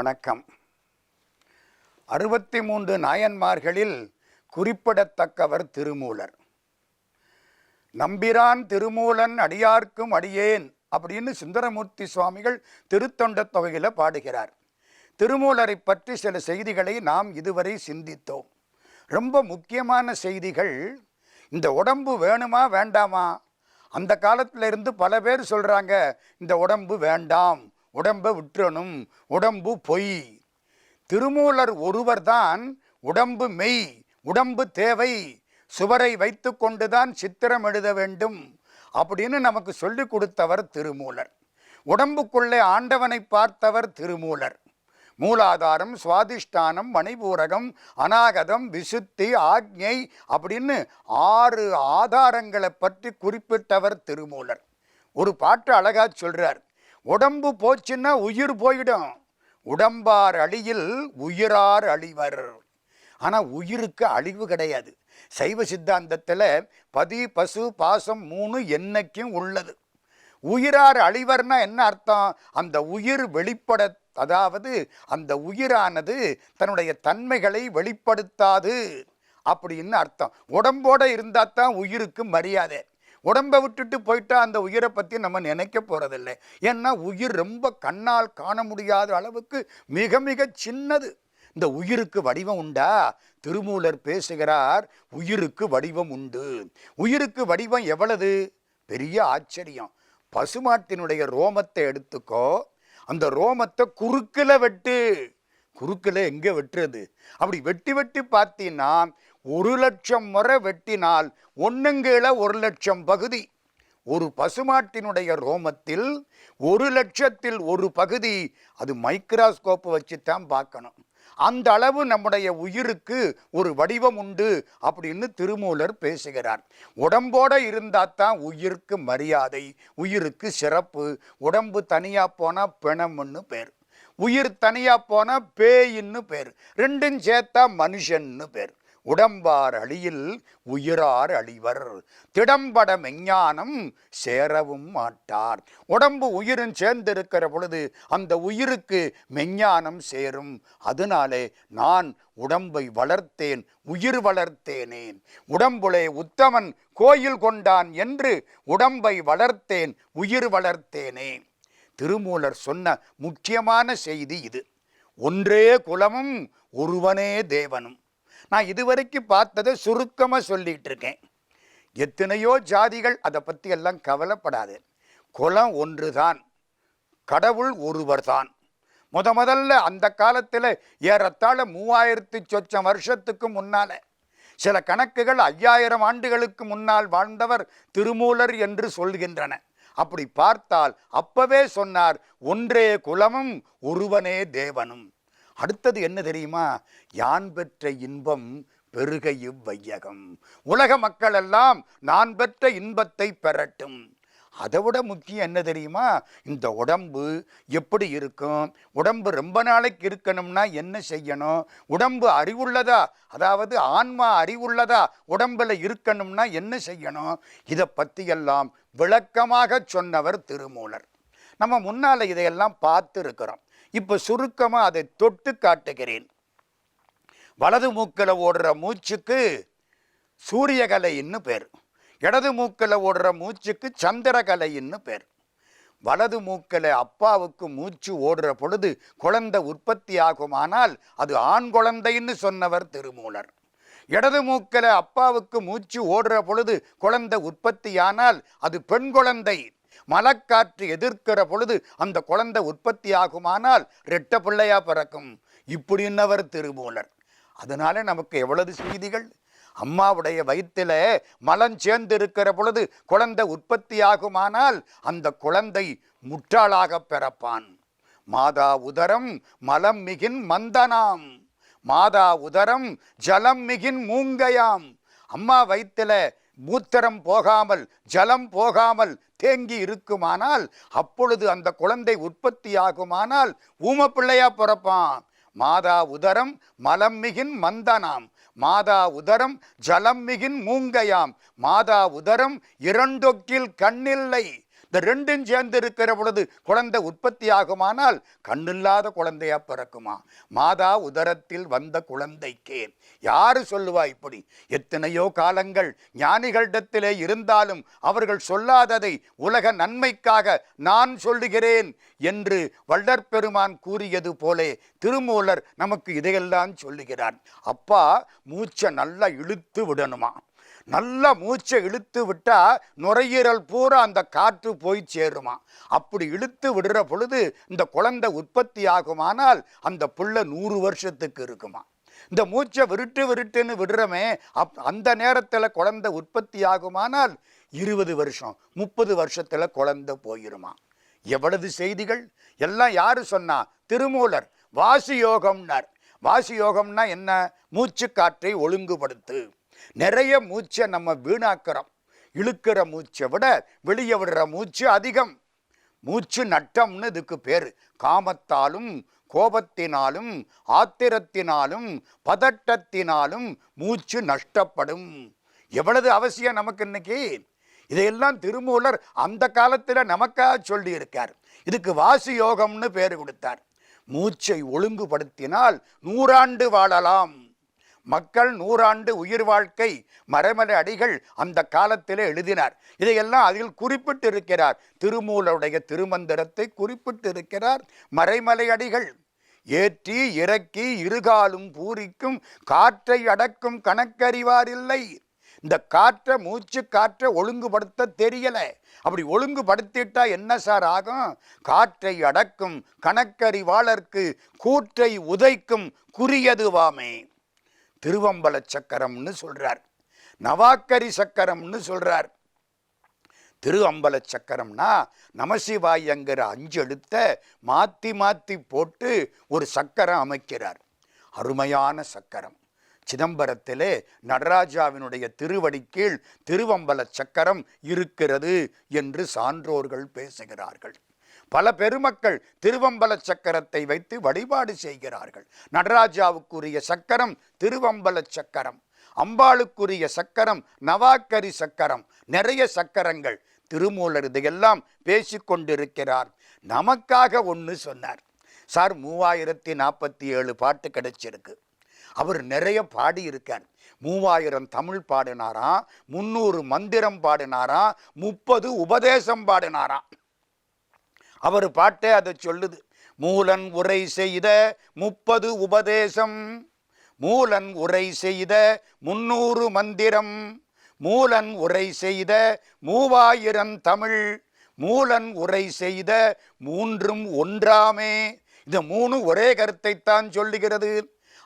வணக்கம். அறுபத்தி மூன்று நாயன்மார்களில் குறிப்பிடத்தக்கவர் திருமூலர். நம்பிரான் திருமூலன் அடியார்க்கும் அடியேன் அப்படின்னு சுந்தரமூர்த்தி சுவாமிகள் திருத்தொண்ட தொகையில் பாடுகிறார். திருமூலரை பற்றி சில செய்திகளை நாம் இதுவரை சிந்தித்தோம். ரொம்ப முக்கியமான செய்திகள் இந்த உடம்பு வேணுமா வேண்டாமா? அந்த காலத்திலிருந்து பல பேர் சொல்கிறாங்க இந்த உடம்பு வேண்டாம். உடம்பை விட்டுறணும். உடம்பு பொய். திருமூலர் ஒருவர்தான் உடம்பு மெய் உடம்பு தேவை. சுவரை வைத்து கொண்டுதான் சித்திரம் எழுத வேண்டும் அப்படின்னு நமக்கு சொல்லிக் கொடுத்தவர் திருமூலர். உடம்புக்குள்ளே ஆண்டவனை பார்த்தவர் திருமூலர். மூலாதாரம் சுவாதிஷ்டானம் மணிபூரகம் அநாகதம் விசுத்தி ஆக்ஞை அப்படின்னு ஆறு ஆதாரங்களை பற்றி குறிப்பிட்டவர் திருமூலர். ஒரு பாட்டு அழகா சொல்றார். உடம்பு போச்சுன்னா உயிர் போயிடும். உடம்பார் அழியில் உயிரார் அழிவர். ஆனால் உயிருக்கு அழிவு கிடையாது. சைவ சித்தாந்தத்தில் பதி பசு பாசம் மூணு என்னைக்கும் உள்ளது. உயிரார் அழிவர்னா என்ன அர்த்தம்? அந்த உயிர் வெளிப்பட அதாவது அந்த உயிரானது தன்னுடைய தன்மைகளை வெளிப்படுத்தாது அப்படின்னு அர்த்தம். உடம்போட இருந்தால் தான் உயிருக்கு மரியாதை. உடம்பை விட்டுட்டு போயிட்டா அந்த உயிரை பற்றி நம்ம நினைக்க போகிறதில்லை ஏன்னா உயிர் ரொம்ப கண்ணால் காண முடியாத அளவுக்கு மிக மிக சின்னது. இந்த உயிருக்கு வடிவம் உண்டா? திருமூலர் பேசுகிறார் உயிருக்கு வடிவம் உண்டு. உயிருக்கு வடிவம் எவ்வளவு? பெரிய ஆச்சரியம். பசுமாட்டினுடைய ரோமத்தை எடுத்துக்கோ. அந்த ரோமத்தை குறுக்கில் வெட்டு. குறுக்கில் எங்கே வெட்டுறது? அப்படி வெட்டி வெட்டி பார்த்தீங்கன்னா ஒரு லட்சம் முறை வெட்டினால் ஒன்றுங்கீழ ஒரு லட்சம் பகுதி. ஒரு பசுமாட்டினுடைய ரோமத்தில் ஒரு லட்சத்தில் ஒரு பகுதி. அது மைக்ராஸ்கோப் வச்சு தான் பார்க்கணும். அந்த அளவு நம்முடைய உயிருக்கு ஒரு வடிவம் உண்டு அப்படின்னு திருமூலர் பேசுகிறார். உடம்போட இருந்தால் தான் உயிருக்கு மரியாதை உயிருக்கு சிறப்பு உடம்பு தனியாக போனால் பிணம்னு பேர் உயிர் தனியாக போனால் பேயின்னு பேர் ரெண்டும் சேர்த்தா மனுஷன்னு பேர். உடம்பார் அழியில் உயிரார் அழிவர். திடம்பட மெஞ்ஞானம் சேரவும் மாட்டார். உடம்பு உயிரும் சேர்ந்திருக்கிற பொழுது அந்த உயிருக்கு மெஞ்ஞானம் சேரும். அதனாலே நான் உடம்பை வளர்த்தேன் உயிர் வளர்த்தேனேன். உடம்புலே உத்தமன் கோயில் கொண்டான் என்று உடம்பை வளர்த்தேன் உயிர் வளர்த்தேனே. திருமூலர் சொன்ன முக்கியமான செய்தி இது. ஒன்றே குலமும் ஒருவனே தேவனும். நான் இதுவரைக்கும் பார்த்ததை சுருக்கமாக சொல்லிட்டு இருக்கேன். எத்தனையோ ஜாதிகள் அதை பற்றி எல்லாம் கவலைப்படாது. குலம் ஒன்றுதான். கடவுள் ஒருவர்தான். முத முதல்ல அந்த காலத்தில் ஏறத்தாழ மூவாயிரத்து சொச்சம் வருஷத்துக்கு முன்னால் சில கணக்குகள் ஐயாயிரம் ஆண்டுகளுக்கு முன்னால் வாழ்ந்தவர் திருமூலர் என்று சொல்கின்றன. அப்படி பார்த்தால் அப்பவே சொன்னார் ஒன்றே குலமும் ஒருவனே தேவனும். அடுத்தது என்ன தெரியுமா? யான் பெற்ற இன்பம் பெருக இவ்வையகம். உலக மக்கள் எல்லாம் நான் பெற்ற இன்பத்தை பெறட்டும். அதை விட முக்கியம் என்ன தெரியுமா? இந்த உடம்பு எப்படி இருக்கும்? உடம்பு ரொம்ப நாளைக்கு இருக்கணும்னா என்ன செய்யணும்? உடம்பு அறிவுள்ளதா? அதாவது ஆன்மா அறிவுள்ளதா? உடம்பில் இருக்கணும்னா என்ன செய்யணும்? இதை பற்றியெல்லாம் விளக்கமாக சொன்னவர் திருமூலர். நம்ம முன்னால் இதையெல்லாம் பார்த்து இருக்கிறோம் இப்போ சுருக்கமாக அதை தொட்டு காட்டுகிறேன். வலது மூக்கில் ஓடுற மூச்சுக்கு சூரியகலைன்னு பேர். இடது மூக்கில் ஓடுற மூச்சுக்கு சந்திரகலைன்னு பேர். வலது மூக்கில் அப்பாவுக்கு மூச்சு ஓடுற பொழுது குழந்தை உற்பத்தி ஆகுமானால் அது ஆண் குழந்தைன்னு சொன்னவர் திருமூலர். இடது மூக்கில் அப்பாவுக்கு மூச்சு ஓடுற பொழுது குழந்தை உற்பத்தியானால் அது பெண் குழந்தை. மலக்காற்று எதிர்க்கிற பொழுது அந்த குழந்தை உற்பத்தி ஆகுமானால் ரெட்ட பிள்ளையா பிறக்கும். இப்படின்னவர் திருமூலர். அதனால நமக்கு எவ்வளவு செய்திகள்? அம்மாவுடைய வயிற்றில் மலம் சேர்ந்து இருக்கிற பொழுது குழந்தை உற்பத்தி ஆகுமானால் அந்த குழந்தை முற்றாளாக பிறப்பான். மாதா உதரம் மலம் மிகின் மந்தனாம். மாதா உதரம் ஜலம் மிகின் மூங்கையாம். அம்மா வயிற்றில் மூத்திரம் போகாமல் ஜலம் போகாமல் தேங்கி இருக்குமானால் அப்பொழுது அந்த குழந்தை உற்பத்தியாகுமானால் ஊம ஊமப்பிள்ளையா பிறப்பான் மாதா உதரம் மலம் மிகின் மந்தனாம். மாதா உதரம் ஜலம் மிகின் மூங்கையாம். மாதா உதரம் இரண்டொக்கில் கண்ணில்லை. இந்த ரெண்டும் சேர்ந்து இருக்கிற பொழுது குழந்தை உற்பத்தி ஆகுமானால் கண்ணில்லாத குழந்தையா பிறக்குமா? மாதா உதரத்தில் வந்த குழந்தைக்கே. யாரு சொல்லுவா இப்படி? எத்தனையோ காலங்கள் ஞானிகளிடத்திலே இருந்தாலும் அவர்கள் சொல்லாததை உலக நன்மைக்காக நான் சொல்லுகிறேன் என்று வள்ளற்பெருமான் கூறியது போலே திருமூலர் நமக்கு இதையெல்லாம் சொல்லுகிறார். அப்பா மூச்சை நல்லா இழுத்து விடணுமா? நல்லா மூச்சை இழுத்து விட்டா நுரையீரல் பூரா அந்த காற்று போய் சேருமா. அப்படி இழுத்து விடுற பொழுது இந்த குழந்தை உற்பத்தி ஆகுமானால் அந்த புள்ள நூறு வருஷத்துக்கு இருக்குமா. இந்த மூச்சை விருட்டு விருட்டுன்னு விடுறமே அப் அந்த நேரத்தில் குழந்தை உற்பத்தி ஆகுமானால் இருபது வருஷம் முப்பது வருஷத்தில் குழந்தை போயிருமா. எவ்வளவு செய்திகள்? எல்லாம் யாரு சொன்னா? திருமூலர் வாசி யோகம்னார் வாசி யோகம்னா என்ன? மூச்சு காற்றை ஒழுங்குபடுத்து. நிறைய மூச்சை நம்ம வீணாக்கிறோம். இழுக்கிற மூச்சை விட வெளியே விடுற மூச்சு அதிகம். மூச்சு நட்டம்னு இதுக்கு பேர். காமத்தாலும் கோபத்தினாலும் ஆத்திரத்தினாலும் பதட்டத்தினாலும் மூச்சு நஷ்டப்படும். எவ்வளவு அவசியம் நமக்கு இன்னைக்கு? இதையெல்லாம் திருமூலர் அந்த காலத்தில் நமக்காக சொல்லியிருக்கார். இதுக்கு வாசி யோகம்னு பேர் கொடுத்தார். மூச்சை ஒழுங்குபடுத்தினால் நூறாண்டு வாழலாம். மக்கள் நூறாண்டு உயிர் வாழ்க்கை மறைமலை அடிகள் அந்த காலத்திலே எழுதினார். இதையெல்லாம் அதில் குறிப்பிட்டிருக்கிறார். திருமூலருடைய திருமந்திரத்தை குறிப்பிட்டிருக்கிறார். மறைமலை அடிகள் ஏற்றி இறக்கி இருகாலும் பூரிக்கும் காற்றை அடக்கும் கணக்கறிவாரில்லை. இந்த காற்றை மூச்சு காற்றை ஒழுங்குபடுத்த தெரியலை. அப்படி ஒழுங்குபடுத்திட்டா என்ன சார் ஆகும்? காற்றை அடக்கும் கணக்கறிவாளர்க்கு கூற்றை உதைக்கும் குறியதுவாமே. திருவம்பல சக்கரம்னு சொல்றார். நவாக்கரி சக்கரம்னு சொல்றார். திரு அம்பல சக்கரம்னா நமசிவாயங்கிற அஞ்சு எழுத்த மாத்தி மாத்தி போட்டு ஒரு சக்கரம் அமைக்கிறார். அருமையான சக்கரம். சிதம்பரத்திலே நடராஜாவினுடைய திருவடி கீழ் திருவம்பல சக்கரம் இருக்கிறது என்று சான்றோர்கள் பேசுகிறார்கள். பல பெருமக்கள் திருவம்பல சக்கரத்தை வைத்து வழிபாடு செய்கிறார்கள். நடராஜாவுக்குரிய சக்கரம் திருவம்பல சக்கரம் அம்பாளுக்குரிய சக்கரம் நவாக்கரி சக்கரம் நிறைய சக்கரங்கள். திருமூலர் இதையெல்லாம் பேசிக்கொண்டிருக்கிறார் நமக்காக ஒன்று சொன்னார். சார் மூவாயிரத்தி நாற்பத்தி ஏழு பாட்டு கிடைச்சிருக்கு. அவர் நிறைய பாடியிருக்கார். மூவாயிரம் தமிழ் பாடினாராம் முந்நூறு மந்திரம் பாடினாராம் முப்பது உபதேசம் பாடினாராம் அவர் பாட்டே அதை சொல்லுது. மூலன் உரை செய்த முப்பது உபதேசம் மூலன் உரை செய்த முன்னூறு மந்திரம் மூலன் உரை செய்த மூவாயிரம் தமிழ் மூலன் உரை செய்த மூன்றும் ஒன்றாமே. இந்த மூணு ஒரே கருத்தைத்தான் சொல்லுகிறது.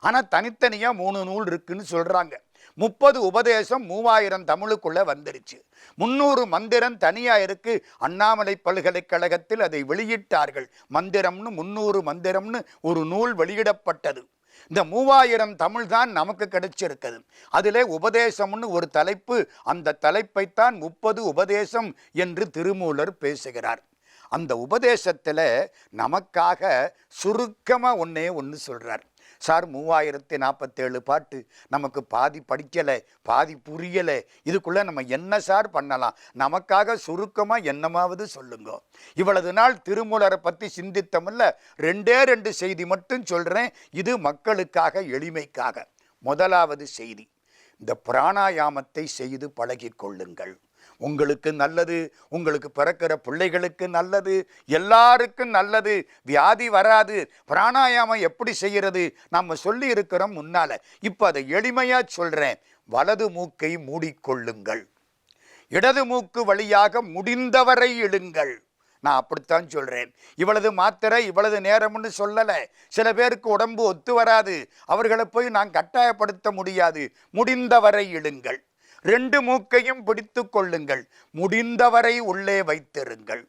ஆனால் தனித்தனியாக மூணு நூல் இருக்குன்னு சொல்கிறாங்க முப்பது உபதேசம் மூவாயிரம் தமிழுக்குள்ளே வந்துருச்சு. முன்னூறு மந்திரம் தனியாக இருக்கு. அண்ணாமலை பல்கலைக்கழகத்தில் அதை வெளியிட்டார்கள். மந்திரம்னு முன்னூறு மந்திரம்னு ஒரு நூல் வெளியிடப்பட்டது. இந்த மூவாயிரம் தமிழ் தான் நமக்கு கிடைச்சிருக்குது. அதிலே உபதேசம்னு ஒரு தலைப்பு அந்த தலைப்பைத்தான் முப்பது உபதேசம் என்று திருமூலர் பேசுகிறார். அந்த உபதேசத்தில் நமக்காக சுருக்கமாக ஒன்றே ஒன்று சொல்கிறார் சார் மூவாயிரத்தி நாற்பத்தேழு பாட்டு நமக்கு பாதி படிக்கலை பாதி புரியலை. இதுக்குள்ளே நம்ம என்ன சார் பண்ணலாம்? நமக்காக சுருக்கமாக என்னமாவது சொல்லுங்க. இவ்வளவு நாள் திருமூலரை பற்றி சிந்தித்தமில்ல. ரெண்டே ரெண்டு செய்தி மட்டும் சொல்கிறேன் இது மக்களுக்காக எளிமைக்காக. முதலாவது செய்தி இந்த பிராணாயாமத்தை செய்து பழகிக் கொள்ளுங்கள். உங்களுக்கு நல்லது உங்களுக்கு பிறக்கிற பிள்ளைகளுக்கு நல்லது எல்லாருக்கும் நல்லது வியாதி வராது பிராணாயாமம் எப்படி செய்கிறது நம்ம சொல்லி இருக்கிறோம் முன்னால். இப்போ அதை எளிமையாக சொல்கிறேன் வலது மூக்கை மூடிக்கொள்ளுங்கள். இடது மூக்கு வழியாக முடிந்தவரை இழுங்கள். நான் அப்படித்தான் சொல்கிறேன் இவ்வளவு மாத்திரை இவ்வளவு நேரம்னு சொல்லலை. சில பேருக்கு உடம்பு ஒத்து வராது. அவர்களை போய் நான் கட்டாயப்படுத்த முடியாது. முடிந்தவரை இழுங்கள். ரெண்டு மூக்கையும் பிடித்து கொள்ளுங்கள். முடிந்தவரை உள்ளே வைத்திருங்கள்.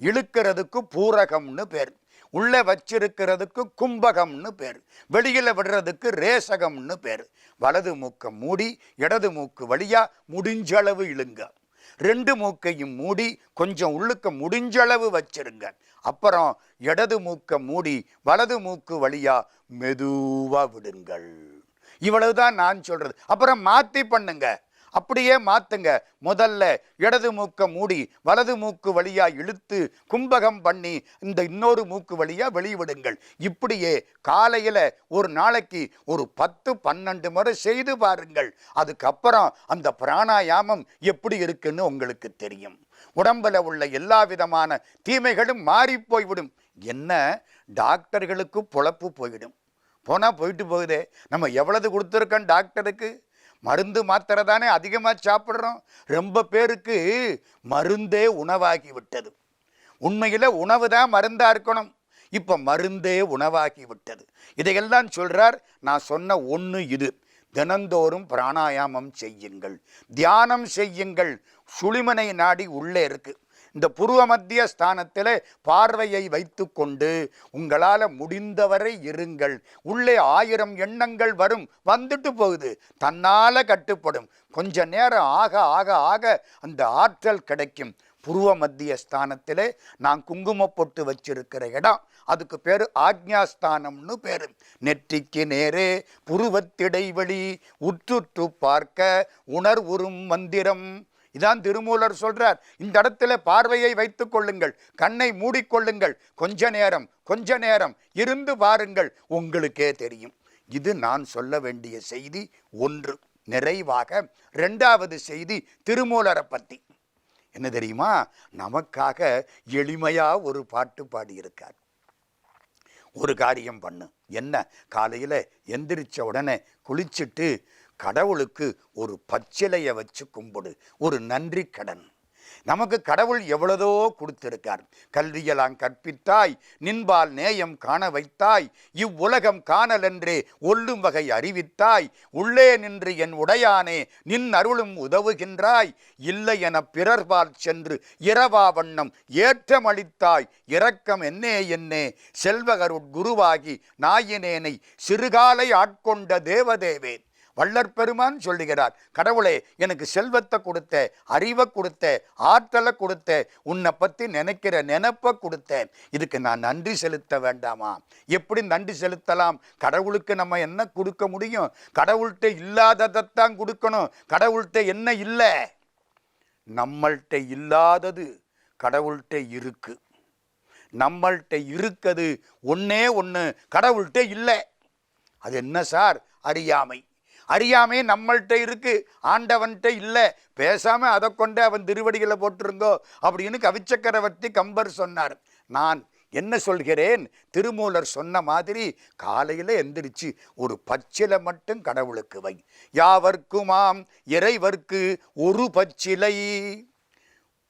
இழுக்கிறதுக்கு பூரகம்னு பேர். உள்ளே வச்சிருக்கிறதுக்கு கும்பகம்னு பேர். வெளியில் விடுறதுக்கு ரேசகம்னு பேர். வலது மூக்கை மூடி இடது மூக்கு வழியாக முடிஞ்சளவு இழுங்க. ரெண்டு மூக்கையும் மூடி கொஞ்சம் உள்ளுக்க முடிஞ்சளவு வச்சிருங்க. அப்புறம் இடது மூக்கை மூடி வலது மூக்கு வழியாக மெதுவாக விடுங்கள். இவ்வளவு தான் நான் சொல்கிறது அப்புறம் மாற்றி பண்ணுங்க. அப்படியே மாற்றுங்க முதல்ல இடது மூக்க மூடி வலது மூக்கு வழியாக இழுத்து கும்பகம் பண்ணி இந்த இன்னொரு மூக்கு வழியாக வெளிவிடுங்கள். இப்படியே காலையில் ஒரு நாளைக்கு ஒரு பத்து பன்னெண்டு முறை செய்து பாருங்கள். அதுக்கப்புறம் அந்த பிராணாயாமம் எப்படி இருக்குன்னு உங்களுக்கு தெரியும். உடம்பில் உள்ள எல்லா விதமான தீமைகளும் மாறி போய்விடும். என்ன? டாக்டர்களுக்கு பொழப்பு போயிடும் போனால் போயிட்டு போகுதே. நம்ம எவ்வளவு கொடுத்துருக்கோம் டாக்டருக்கு? மருந்து மாத்திரை தானே அதிகமாக சாப்பிட்றோம். ரொம்ப பேருக்கு மருந்தே உணவாகி விட்டது உண்மையில் உணவு தான் மருந்தாக இருக்கணும். இப்போ மருந்தே உணவாகி விட்டது இதையெல்லாம் சொல்கிறார் நான் சொன்ன ஒன்று இது. தினந்தோறும் பிராணாயாமம் செய்யுங்கள். தியானம் செய்யுங்கள். சுளிமனை நாடி உள்ளே இருக்குது இந்த புருவ மத்திய ஸ்தானத்தில் பார்வையை வைத்துக்கொண்டு உங்களால் முடிந்தவரை இருங்கள். உள்ளே ஆயிரம் எண்ணங்கள் வரும். வந்துட்டு போகுது. தன்னால் கட்டுப்படும். கொஞ்ச நேரம் ஆக ஆக ஆக அந்த ஆற்றல் கிடைக்கும். புருவ மத்திய ஸ்தானத்திலே நான் குங்குமப்பொட்டு வச்சிருக்கிற இடம். அதுக்கு பேர் ஆக்ஞாஸ்தானம்னு பேர். நெற்றிக்கு நேரே புருவத்திடைவெளி உற்றுற்று பார்க்க உணர்வுறும் மந்திரம். இதான் திருமூலர் சொல்றார். இந்த இடத்துல பார்வையை வைத்துக் கொள்ளுங்கள். கண்ணை மூடிக்கொள்ளுங்கள். கொஞ்ச நேரம் கொஞ்ச நேரம் இருந்து பாருங்கள் உங்களுக்கே தெரியும். இது நான் சொல்ல வேண்டிய செய்தி ஒன்று. நிறைவாக ரெண்டாவது செய்தி திருமூலரை பற்றி என்ன தெரியுமா? நமக்காக எளிமையாக ஒரு பாட்டு பாடியிருக்கார். ஒரு காரியம் பண்ணு. என்ன? காலையில் எந்திரிச்ச உடனே குளிச்சுட்டு கடவுளுக்கு ஒரு பச்சிலையை வச்சு கும்பிடு. ஒரு நன்றி கடன். நமக்கு கடவுள் எவ்வளதோ கொடுத்திருக்கார். கல்வியெல்லாம் கற்பித்தாய் நின்பால் நேயம் காண வைத்தாய் இவ்வுலகம் காணலென்றே ஒல்லும் வகை அறிவித்தாய். உள்ளே நின்று என் உடையானே நின் அருளும் உதவுகின்றாய். இல்லை என பிறர்பால் சென்று இரவா வண்ணம் ஏற்றமளித்தாய். இரக்கம் என்னே என்னே? செல்வகருட் குருவாகி நாயினேனை சிறுகாலை ஆட்கொண்ட தேவதேவே. வள்ளற் பெருமான் சொல்லுகிறார் கடவுளே எனக்கு செல்வத்தை கொடுத்த அறிவை கொடுத்த ஆற்றலை கொடுத்த உன்னை பற்றி நினைக்கிற நினப்பை கொடுத்த இதுக்கு நான் நன்றி செலுத்த வேண்டாமா? எப்படி நன்றி செலுத்தலாம்? கடவுளுக்கு நம்ம என்ன கொடுக்க முடியும்? கடவுள்கிட்ட இல்லாததைத்தான் கொடுக்கணும். கடவுள்கிட்ட என்ன இல்லை? நம்மள்கிட்ட இல்லாதது கடவுள்கிட்ட இருக்கு. நம்மள்கிட்ட இருக்குது ஒன்றே ஒன்று கடவுள்கிட்ட இல்லை. அது என்ன சார்? அறியாமை. அறியாமையே நம்மள்கிட்ட இருக்கு ஆண்டவன்கிட்ட இல்லை. பேசாமல் அதை கொண்டு அவன் திருவடிகளை போட்டிருங்கோ அப்படின்னு கவிச்சக்கரவர்த்தி கம்பர் சொன்னார். நான் என்ன சொல்கிறேன்? திருமூலர் சொன்ன மாதிரி காலையில் எந்திரிச்சு ஒரு பச்சிலை மட்டும் கடவுளுக்கு வை. யாவர்க்குமாம் இறைவர்க்கு ஒரு பச்சிலை.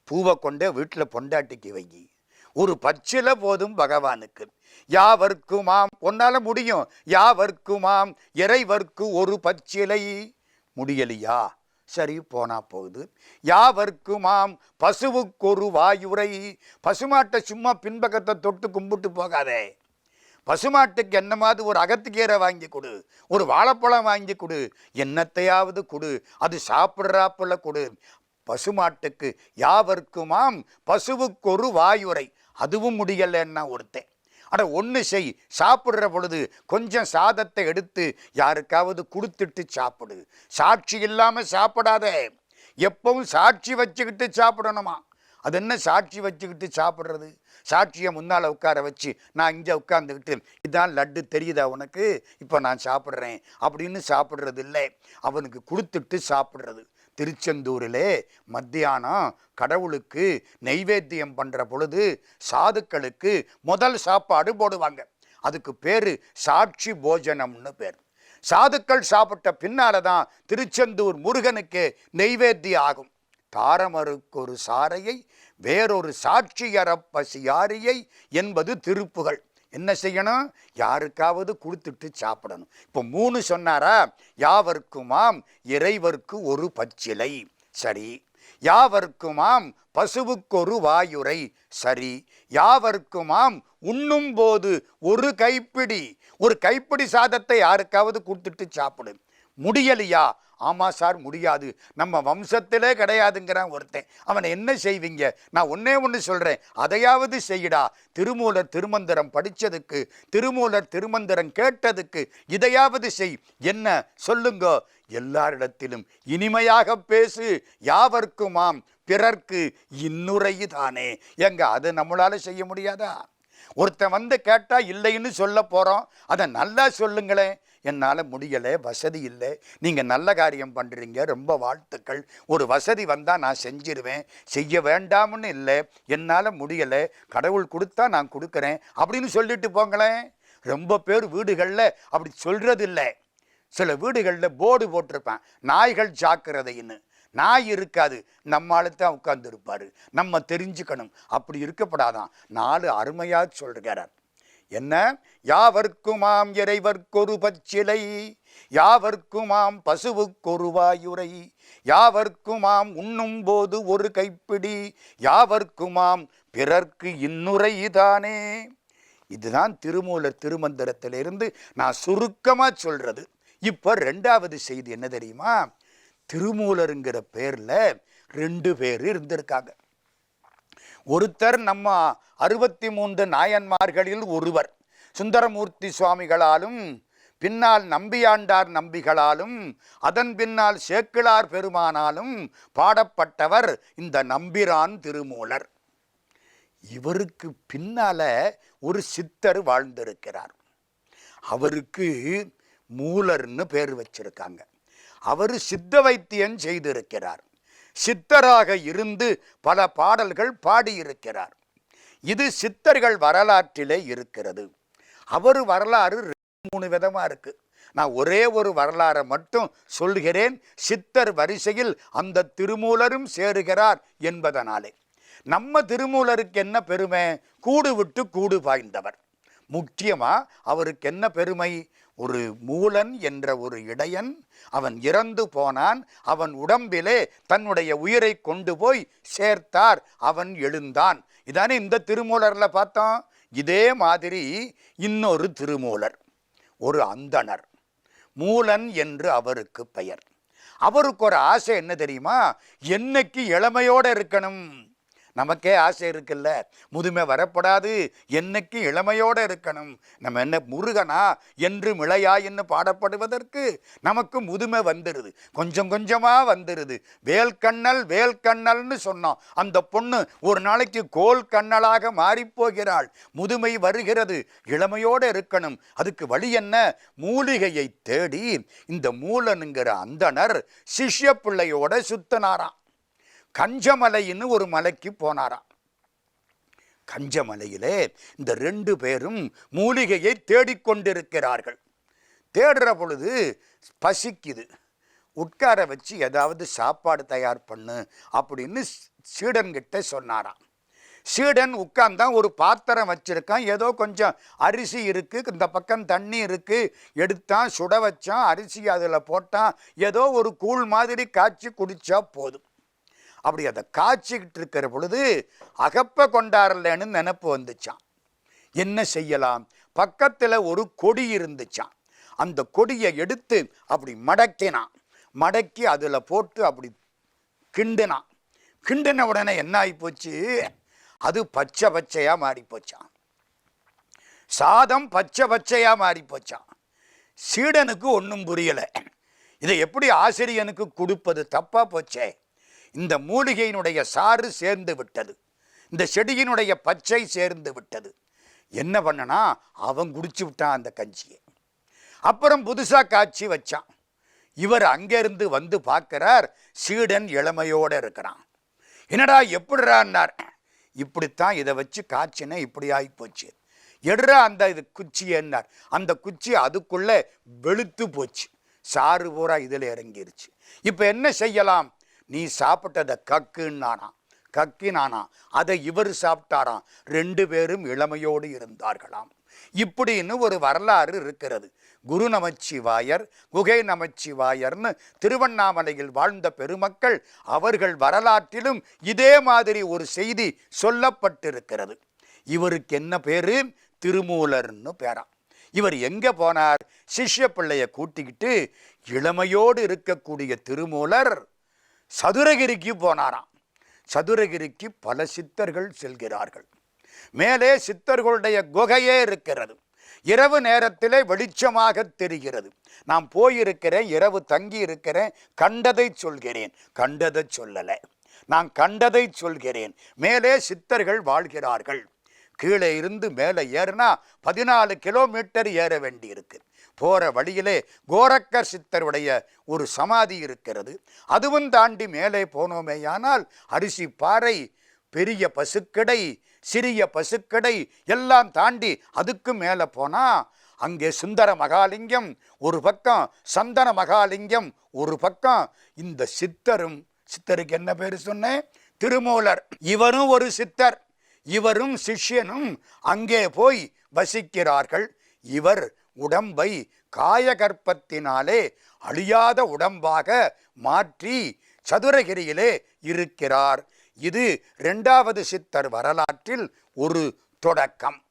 பூவை கொண்டே வீட்டில் பொண்டாட்டிக்கு வை. ஒரு பச்சிலை போதும் பகவானுக்கு. யாவர்க்குமாம் உன்னால முடியும். யாவர்க்குமாம் இறைவர்க்கு ஒரு பச்சிலை. முடியலையா? சரி போனா போகுது. யாவர்க்குமாம் பசுவுக்கொரு வாயுரை. பசுமாட்டை சும்மா பின்பக்கத்தை தொட்டு கும்பிட்டு போகாதே. பசுமாட்டுக்கு என்னமாவது ஒரு அகத்துக்கீரை வாங்கி கொடு. ஒரு வாழைப்பழம் வாங்கி கொடு. என்னத்தையாவது கொடு. அது சாப்பிட்றாப்புல கொடு. பசுமாட்டுக்கு யாவர்க்குமாம் பசுவுக்கு ஒரு வாயுரை. அதுவும் முடியலைன்னா ஒருத்தன். அட ஒன்று செய். சாப்பிட்ற பொழுது கொஞ்சம் சாதத்தை எடுத்து யாருக்காவது கொடுத்துட்டு சாப்பிடு. சாட்சி இல்லாமல் சாப்பிடாத. எப்பவும் சாட்சி வச்சுக்கிட்டு சாப்பிடணுமா? அது என்ன சாட்சி வச்சுக்கிட்டு சாப்பிட்றது? சாட்சியை முன்னால் உட்கார வச்சு நான் இங்கே உட்காந்துக்கிட்டு இதான் லட்டு தெரியுதா உனக்கு? இப்போ நான் சாப்பிட்றேன். அப்படின்னு சாப்பிட்றது இல்லை. அவனுக்கு கொடுத்துட்டு சாப்பிட்றது. திருச்செந்தூரிலே மத்தியானம் கடவுளுக்கு நெய்வேத்தியம் பண்ணுற பொழுது சாதுக்களுக்கு முதல் சாப்பாடு போடுவாங்க. அதுக்கு பேர் சாட்சி போஜனம்னு பேர். சாதுக்கள் சாப்பிட்ட பின்னால தான் திருச்செந்தூர் முருகனுக்கு நெய்வேத்தியம் ஆகும். தாரமருக்கு ஒரு சாரையை வேறொரு சாட்சியற பசியாரியை என்பது திருப்புகள் என்ன செய்யணும்? யாருக்காவது கொடுத்துட்டு சாப்பிடணும். இப்போ மூணு சொன்னாரா? யாவர்க்குமாம் இறைவர்க்கு ஒரு பச்சிலை. சரி. யாவர்க்குமாம் பசுவுக்கொரு வாயுரை. சரி. யாவர்க்குமாம் உண்ணும் போது ஒரு கைப்பிடி. ஒரு கைப்பிடி சாதத்தை யாருக்காவது கொடுத்துட்டு சாப்பிடும் முடியலையா? ஆமா சார் முடியாது. நம்ம வம்சத்திலே கிடையாதுங்கிறான் ஒருத்தன். அவனை என்ன செய்வீங்க? நான் ஒன்னே ஒன்று சொல்கிறேன் அதையாவது செய்யடா. திருமூலர் திருமந்திரம் படித்ததுக்கு திருமூலர் திருமந்திரம் கேட்டதுக்கு இதையாவது செய். என்ன? சொல்லுங்க. எல்லாரிடத்திலும் இனிமையாக பேசு. யாவர்க்குமாம் பிறர்க்கு இன்னுரையுதானே எங்க அது நம்மளால செய்ய முடியாதா? ஒருத்தன் வந்து கேட்டா இல்லைன்னு சொல்ல போறோம். அதை நல்லா சொல்லுங்களேன். என்னால் முடியலை வசதி இல்லை. நீங்கள் நல்ல காரியம் பண்ணுறீங்க ரொம்ப வாழ்த்துக்கள். ஒரு வசதி வந்தால் நான் செஞ்சிருவேன். செய்ய வேண்டாம்னு இல்லை. என்னால் முடியலை. கடவுள் கொடுத்தா நான் கொடுக்குறேன். அப்படின்னு சொல்லிட்டு போங்களேன். ரொம்ப பேர் வீடுகளில் அப்படி சொல்கிறதில்ல சில வீடுகளில் போர்டு போட்டிருப்பேன். நாய்கள் ஜாக்கிரதைன்னு. நாய் இருக்காது. நம்மால தான் உட்கார்ந்துருப்பார். நம்ம தெரிஞ்சுக்கணும். அப்படி இருக்கப்படாதான். நாலு அருமையாக சொல்கிறார் என்ன? யாவர்க்குமாம் இறைவர்க்கொரு பச்சிலை யாவர்க்குமாம் பசுவுக்கொரு வாயுரை யாவர்க்குமாம் உண்ணும் போது ஒரு கைப்பிடி யாவர்க்குமாம் பிறர்க்கு இன்னுரைதானே இதுதான் திருமூலர் திருமந்திரத்திலிருந்து நான் சுருக்கமாக சொல்கிறது இப்போ ரெண்டாவது செய்தி என்ன தெரியுமா? திருமூலருங்கிற பேரில் ரெண்டு பேர் இருந்திருக்காங்க. ஒருத்தர் நம்ம அறுபத்தி மூன்று நாயன்மார்களில் ஒருவர். சுந்தரமூர்த்தி சுவாமிகளாலும் பின்னால் நம்பியாண்டார் நம்பிகளாலும் அதன் பின்னால் சேக்கிழார் பெருமானாலும் பாடப்பட்டவர் இந்த நம்பிரான் திருமூலர். இவருக்கு பின்னால ஒரு சித்தர் வாழ்ந்திருக்கிறார். அவருக்கு மூலர்னு பேர் வச்சிருக்காங்க. அவர் சித்த வைத்தியம் செய்திருக்கிறார். சித்தராக இருந்து பல பாடல்கள் பாடியிருக்கிறார். இது சித்தர்கள் வரலாற்றிலே இருக்கிறது. அவர் வரலாறு ரெண்டு மூணு விதமாக இருக்கு. நான் ஒரே ஒரு வரலாறை மட்டும் சொல்கிறேன். சித்தர் வரிசையில் அந்த திருமூலரும் சேருகிறார் என்பதனாலே. நம்ம திருமூலருக்கு என்ன பெருமை? கூடு விட்டு கூடு பாய்ந்தவர். முக்கியமாக அவருக்கு என்ன பெருமை? ஒரு மூலன் என்ற ஒரு இடையன் அவன் இறந்து போனான் அவன் உடம்பிலே தன்னுடைய உயிரை கொண்டு போய் சேர்த்தார் அவன் எழுந்தான். இதானே இந்த திருமூலரில் பார்த்தோம். இதே மாதிரி இன்னொரு திருமூலர் ஒரு அந்தணர் மூலன் என்று அவருக்கு பெயர். அவருக்கு ஒரு ஆசை என்ன தெரியுமா? என்னைக்கு இளமையோடு இருக்கணும்? நமக்கே ஆசை இருக்குல்ல. முதுமை வரப்படாது. என்னைக்கு இளமையோட இருக்கணும். நம்ம என்ன முருகனா? என்று மிளையாயின்னு பாடப்படுவதற்கு நமக்கு முதுமை வந்துடுது கொஞ்சம் கொஞ்சமாக வந்துடுது வேல்கண்ணல் வேல்கண்ணல்னு சொன்னோம். அந்த பொண்ணு ஒரு நாளைக்கு கோல் கண்ணலாக மாறிப்போகிறாள். முதுமை வருகிறது. இளமையோட இருக்கணும். அதுக்கு வழி என்ன? மூலிகையை தேடி இந்த மூலனுங்கிற அந்தணர் சிஷ்ய பிள்ளையோட சுத்தனாராம். கஞ்சமலைன்னு ஒரு மலைக்கு போனாராம் கஞ்சமலையிலே இந்த ரெண்டு பேரும் மூலிகையை தேடிக்கொண்டிருக்கிறார்கள். தேடுற பொழுது பசிக்குது. உட்கார வச்சு ஏதாவது சாப்பாடு தயார் பண்ணு அப்படின்னு சீடன்கிட்ட சொன்னாராம். சீடன் உட்கார்ந்தான் ஒரு பாத்திரம் வச்சுருக்கான். ஏதோ கொஞ்சம் அரிசி இருக்கு இந்த பக்கம் தண்ணி இருக்குது எடுத்தான் சுட வச்சான் அரிசி அதில் போட்டான். ஏதோ ஒரு கூழ் மாதிரி காய்ச்சி குடித்தா போதும். அப்படி அதை காய்ச்சிக்கிட்டு இருக்கிற பொழுது அகப்ப கொண்டாரலன்னு நினப்பு வந்துச்சான் என்ன செய்யலாம்? பக்கத்தில் ஒரு கொடி இருந்துச்சான் அந்த கொடியை எடுத்து அப்படி மடக்கினான். மடக்கி அதில் போட்டு அப்படி கிண்டினான். கிண்டின உடனே என்ன ஆகிப்போச்சு அது பச்சை பச்சையாக மாறிப்போச்சான் சாதம் பச்சை பச்சையாக மாறி போச்சான் சீடனுக்கு ஒன்றும் புரியலை. இதை எப்படி ஆசிரியனுக்கு கொடுப்பது? தப்பாக போச்சே. இந்த மூலிகையினுடைய சாறு சேர்ந்து விட்டது. இந்த செடியினுடைய பச்சை சேர்ந்து விட்டது. என்ன பண்ணனா அவன் குடிச்சு விட்டான் அந்த கஞ்சியை. அப்புறம் புதுசாக காய்ச்சி வச்சான். இவர் அங்கேருந்து வந்து பார்க்குறார் சீடன் இளமையோடு இருக்கிறான். என்னடா எப்படிறான்னார். இப்படித்தான் இதை வச்சு காய்ச்சினா இப்படி ஆகிப்போச்சு எடுறா அந்த இது குச்சி என்னார் அந்த குச்சி அதுக்குள்ளே வெளுத்து போச்சு. சாறு பூரா இதில் இறங்கிருச்சு. இப்போ என்ன செய்யலாம்? நீ சாப்பிட்டதை கக்குன்னானா. கக்கினானா. அதை இவர் சாப்பிட்டாராம். ரெண்டு பேரும் இளமையோடு இருந்தார்களாம். இப்படின்னு ஒரு வரலாறு இருக்கிறது. குரு நமச்சிவாயர் குகை நமச்சிவாயர்னு திருவண்ணாமலையில் வாழ்ந்த பெருமக்கள் அவர்கள் வரலாற்றிலும் இதே மாதிரி ஒரு செய்தி சொல்லப்பட்டிருக்கிறது. இவருக்கு என்ன பேரு? திருமூலர்னு பேரா இவர் எங்கே போனார்? சிஷ்ய பிள்ளையை கூட்டிக்கிட்டு இளமையோடு இருக்கக்கூடிய திருமூலர் சதுரகிரிக்கு போனாராம். சதுரகிரிக்கு பல சித்தர்கள் செல்கிறார்கள். மேலே சித்தர்களுடைய குகையே இருக்கிறது. இரவு நேரத்திலே வெளிச்சமாக தெரிகிறது. நான் போயிருக்கிறேன் இரவு தங்கி இருக்கிறேன் கண்டதை சொல்கிறேன். கண்டதை சொல்லலை. நான் கண்டதை சொல்கிறேன். மேலே சித்தர்கள் வாழ்கிறார்கள். கீழே இருந்து மேலே ஏறினா பதினாலு கிலோமீட்டர் ஏற வேண்டியிருக்கு. போகிற வழியிலே கோரக்கர் சித்தருடைய ஒரு சமாதி இருக்கிறது. அதுவும் தாண்டி மேலே போனோமேயானால் அரிசி பாறை பெரிய பசுக்கடை சிறிய பசுக்கடை எல்லாம் தாண்டி அதுக்கு மேலே போனால் அங்கே சுந்தர மகாலிங்கம் ஒரு பக்கம் சந்தன மகாலிங்கம் ஒரு பக்கம் இந்த சித்தரும். சித்தருக்கு என்ன பேர் சொன்னேன்? திருமூலர். இவரும் ஒரு சித்தர். இவரும் சிஷ்யனும் அங்கே போய் வசிக்கிறார்கள். இவர் உடம்பை காயகற்பத்தினாலே அழியாத உடம்பாக மாற்றி சதுரகிரியிலே இருக்கிறார். இது ரெண்டாவது சித்தர் வரலாற்றில் ஒரு தொடக்கம்.